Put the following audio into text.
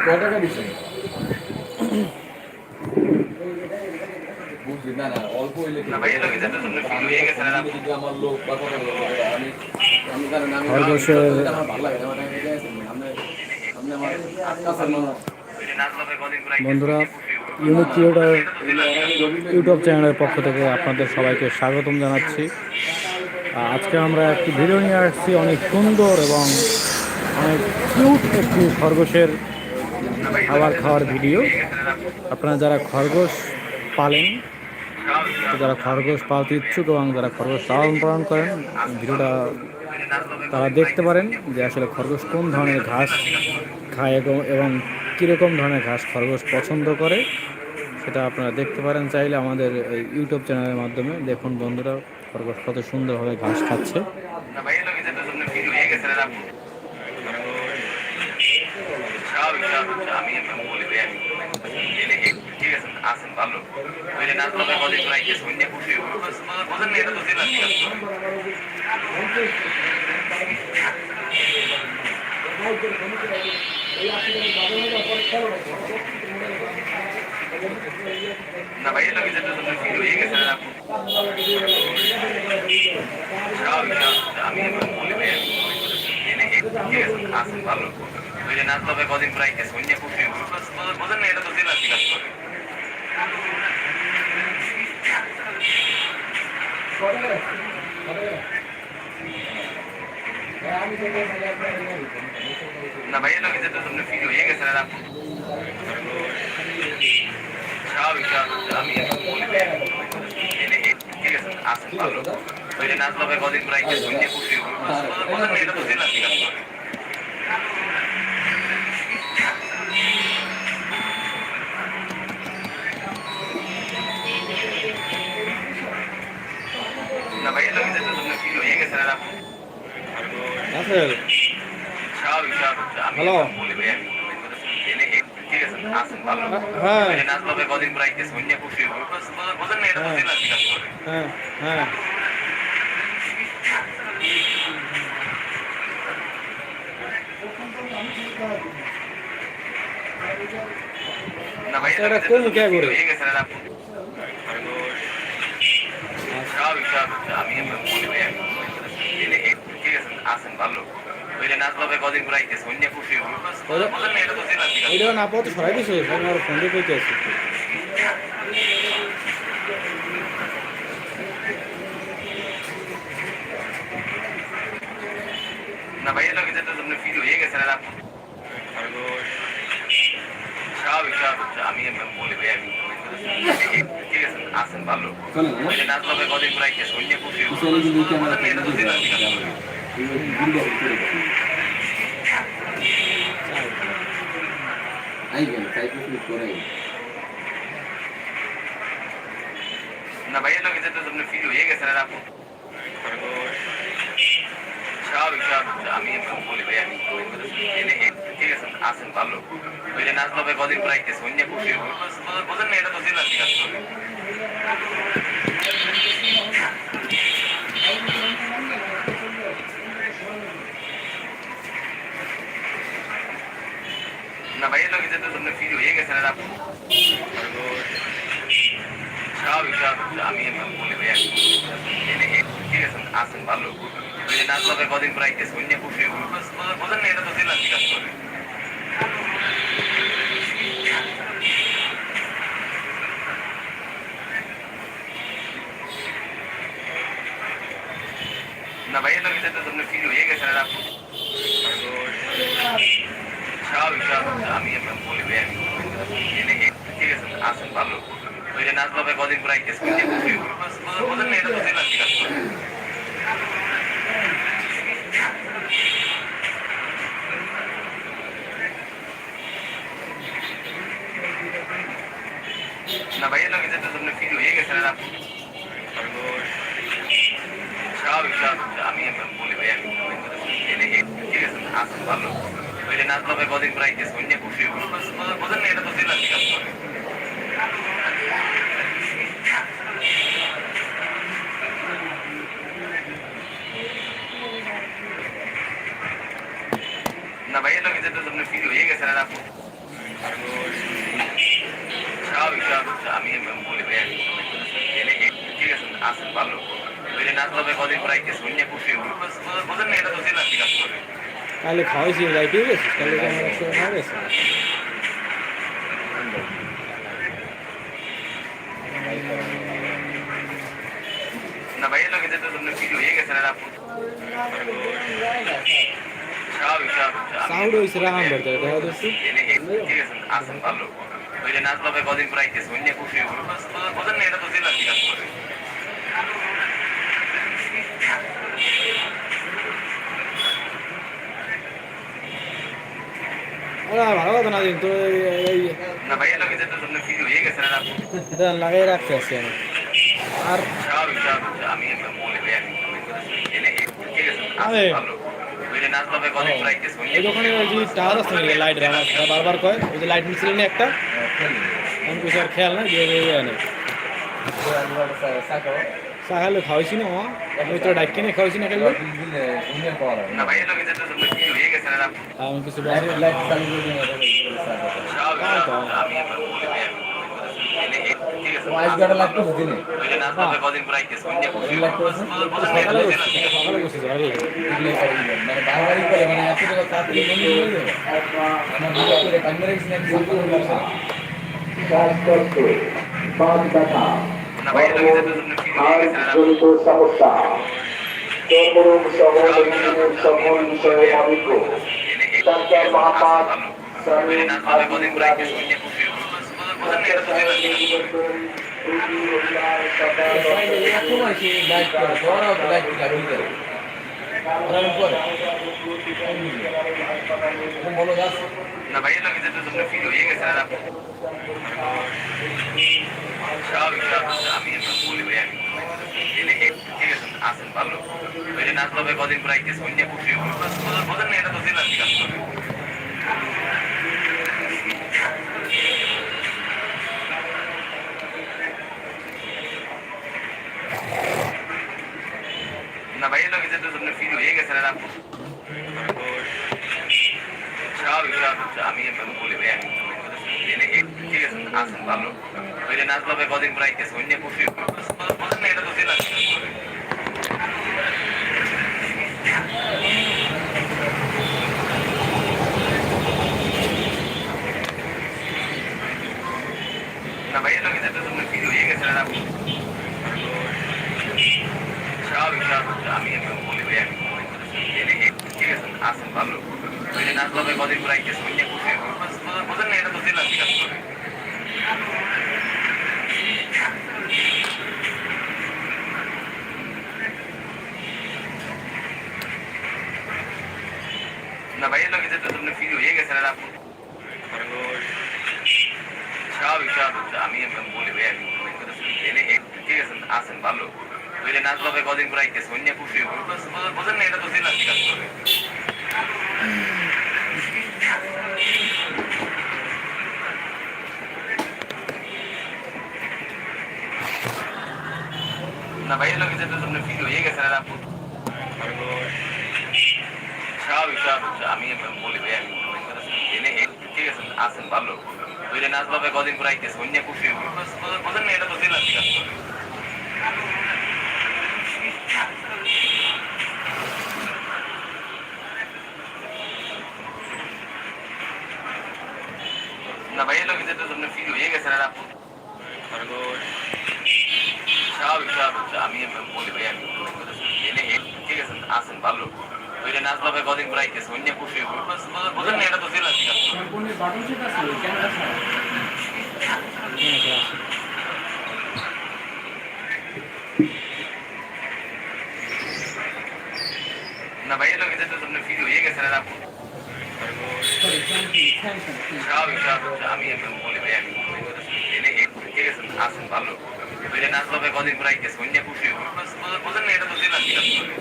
কয় টাকা দিচ্ছেন বুঝছি না না অল্প হইলে কি হবে? আমি যদি আমার লোক বা কথা আমি আমি জানেন আমি আমার ভালো লাগে আমার টাকা দিয়ে গেছেন। আপনি- আপনি আমার কাছের মানুষ। বন্ধুরা ইউনিক ক্রিয়েটার ইউটিউব চ্যানেলের পক্ষ থেকে আপনাদের সবাইকে স্বাগতম জানাচ্ছি আজকে আমরা একটি ভিডিও নিয়ে আসছি অনেক সুন্দর এবং অনেক কিউট একটি খরগোশের খাবার খাওয়ার ভিডিও। আপনারা যারা খরগোশ পালেন, যারা খরগোশ পালতে ইচ্ছুক এবং যারা খরগোশ লালন পালন করেন, ভিডিওটা তারা দেখতে পারেন যে আসলে খরগোশ কোন ধরনের ঘাস খায় এবং এবং কীরকম ধরনের ঘাস খরগোশ পছন্দ করে, সেটা আপনারা দেখতে পারেন। চাইলে আমাদের ইউটিউব চ্যানেলের মাধ্যমে দেখুন বন্ধুরা খরগোশ কত সুন্দরভাবে ঘাস খাচ্ছে। বোঝেন না এটা তো জেলা ঠিক আছে না ভাই এটা কি যেটা তুমি ফিল হয়ে গেছে না আমি বলি ভাই আমি ঠিক আছে আসেন ভালো। ওই যে না তো ভাই এটা কি যেটা তুমি ফিল হয়ে গেছে, না আমি ঠিক আছে, আসেন, ভালো। ওই যে নাচ লগে কদিন রাইকে শুনে খুশি না এটা তো জেলা ঠিক আছে না ভাই এটা কি ঠিক আছে ওইটা না পাওয়া তো সরাই দিছে আমি আর ফোন দিয়ে কইতে আছি না ভাই এটা কি যেটা তুমি ফিল হয়ে গেছে না স্বাভাবিক স্বাভাবিক আমি বলি আমি ঠিক আছে আসেন ভালো। চলেন? ওই যে নাচ লগে কদিন খুশি কিন্তু কি আমরা বোঝেন না ফিল হয়ে আমি বলি ভাই আমি ঠিক আছে আসেন ভালো। ওই যে নাচ লগে কদিন রাইকে শুনে খুশি বোঝেন না, এটা তো জেলা ঠিক আছে না ভাই এটা কি যেটা তুমি ফিল হয়ে গেছে না স্বাভাবিক আমি ভাই ঠিক আছে আসেন ভালো। ওই যে নাচ লগে কদিন রাইকে শুনে খুশি হব বোঝেন না এটা তো জেলা ঠিক আছে না ভাই এটা কি যেটা তুমি ফিল হয়ে গেছে না স্বাভাবিক স্বাভাবিক আমি বলি ভাই আমি ঠিক আছে আসেন ভালো ওই যে নাচ লগে কদিন রাইকে শুনে খুশি হব বোঝেন না এটা তো জেলা ঠিক আছে না ভাই এটা কি যেটা তুমি ফিল হয়ে গেছে না আমি বলি ভাই, আমি ঠিক আছে, আসেন, ভালো। ওই যে নাচ লগে কদিন খুশি হব বোঝেন না এটা তো জেলা ঠিক আছে না ভাই এটা কি যেটা তুমি ফিল হয়ে গেছে না স্বাভাবিক স্বাভাবিক আমি বলি ভাই আমি এনে ঠিক আছে আসেন ভালো ওই যে নাচ হবে কদিন পর আইতে শুনে খুশি হব বোঝেন না এটা তো জেলা বিকাশ করে কালে খাওয়াইছি যাই পেয়ে গেছিস কালে তো আমার একশো খাওয়া গেছে না ভাই লোকে যেতে তোমরা ফিল হয়ে সাউন্ড হয়েছে রাহাম বেড়তে দেখা আছে আসেন ভালো ওই যে নাচ হবে কদিন পর আইতে শুনে খুশি হব বোঝেন না এটা তো জেলা বিকাশ করে ভালো কথা না দিন তো এই- না ভাই লোকে যেতে তোমরা ফিল হয়ে গেছে না দেন লাগাই রাখতে আছি আর আমি বলি ভাই আমি এই দোকানে ওই যে টাওয়ার আছে লাইট বারবার কয় ওই যে লাইট মিছিল না একটা। আমি কিছু আর খেয়াল না দিয়ে আনে। চা খাওয়াইছি না আমি তো ডাক কিনে খাওয়াইছি না হয়ে আমি কিছু বলি স্বাভাবিক স্বাভাবিক আমি বলি ভাই আমি এনে ঠিক আছে ওই যে নাচ হবে কদিন পর আইতে শুনে খুশি হব বোঝেন না এটা সকালে তো করছি জেলা বিকাশ সকালে করছি ঝড় লাগে না ভাই লোকে যেতে তোমরা ফিল হয়ে গেছে না। আপু জনিত সমস্যা চর্মরোগ সহ বিভিন্ন সকল বিষয়ে অভিজ্ঞ এনে ডাক্তার মোহাম্মদ ওই না ভাই যেতে তোমরা ফিল হয়ে গেছে আমি বলি ভাই আসেন ভালো। ওই যে নাচ হবে কদিন পর আইতে শুনে খুশি হব বোঝেন না এটা তো জেলা বিকাশ করে। ফিল রাখো আপু স্বাভাবিক স্বাভাবিক আমি ঠিক আছে, আসুন, ভালো। ওই যে কদিন প্রায় শুনে খুশি হব বোঝেন না এটা তো জেলা বিকাশ করে না ভাই লোকে যেতে তোমরা ফিল হয়ে গেছে না আপু স্বাভাবিক স্বাভাবিক আমি বলি ভাই আমি এনে ঠিক আছে আসেন ভালো ওই যে নাচ হবে কদিন আইতে শুনে হব বোঝেন না এটা জেলা বিকাশ করে না ভাই লোকে যেতে তোমরা ফিল হয়ে গেছে না আপু স্বাভাবিক স্বাভাবিক আমি বলি, ভাই, আমি ঠিক আছে আসেন ভালো। ওই নাচ হবে কদিন পর আইতে শুনে খুশি বোঝেন না এটা তো জেলা বিকাশ করে না ভাই লোকে যেতে তোমরা ফিল হয়ে গেছে না আপু স্বাভাবিক স্বাভাবিক আমি বলি ভাই ঠিক আছে আসেন ভালো ওই যে নাচ হবে কদিন পর আইতে শুনে খুশি বোঝেন না এটা তো বিকাশ করে না ভাই লোকে যেতে তোমরা ফিল হয়ে গেছে না আপু স্বাভাবিক স্বাভাবিক আমি বলি ভাই আমি এনে ঠিক আছে আসেন ভালো ওই যে নাচ হবে কদিন পর আইতে শুনে খুশি হব বোঝেন না এটা তো জেলা বিকাশ করে না ভাই লোকে যেতে তোমরা ফিল হয়ে গেছে না আপু স্বাভাবিক স্বাভাবিক আমি বলি ভাই আমি এনে ঠিক আছে আসেন ভালো ওই যে নাচ হবে কদিন পর আইতে শুনে খুশি হব বোঝেন না এটা তো জেলা বিকাশ করে